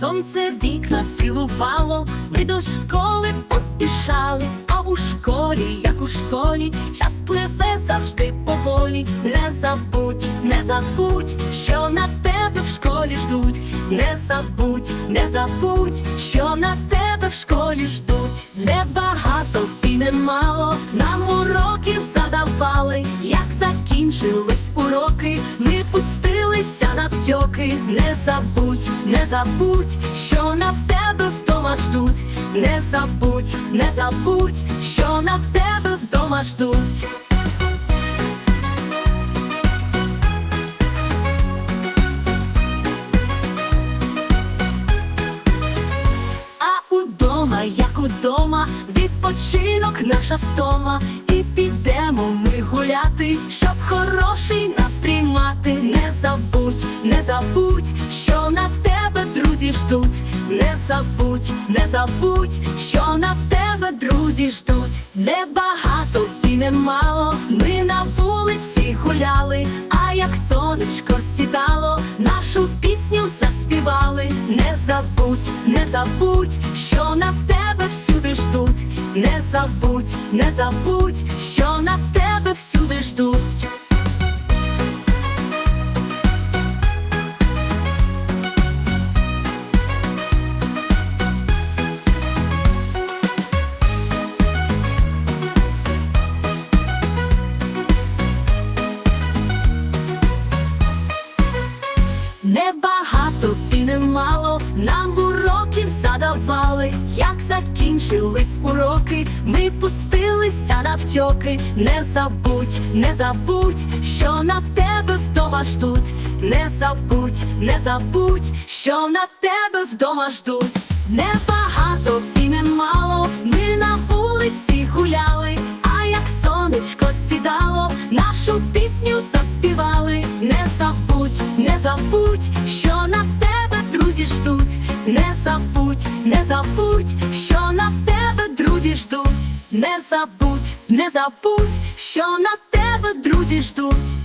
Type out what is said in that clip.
сонце вікна цілувало, ми до школи поспішали, а у школі, як у школі, час пливе завжди поволі. Не забудь, не забудь, що на тебе в школі ждуть. Не забудь, не забудь, що на тебе в школі ждуть. Небагато і немало нам уроків задавали. Як закінчились уроки, ми пустилися на втьоки. Не забудь, не забудь, що на тебе вдома ждуть. Не забудь, не забудь, що на тебе вдома ждуть. А удома, як удома, відпочинок наша втома, і підемо ми гуляти, ждуть. Не забудь, не забудь, що на тебе друзі ждуть. Небагато і немало, ми на вулиці гуляли, а як сонечко сідало, нашу пісню заспівали. Не забудь, не забудь, що на тебе всюди ждуть. Не забудь, не забудь, що на тебе Небагато і немало нам уроків задавали. Як закінчились уроки, ми пустилися на втьоки. Не забудь, не забудь, що на тебе вдома ждуть. Не забудь, не забудь, що на тебе вдома ждуть. Небагато і немало, ми на вулиці гуляли, не забудь, що на тебе друзі ждуть. Не забудь, не забудь, що на тебе друзі ждуть. Не забудь, не забудь, що на тебе друзі ждуть.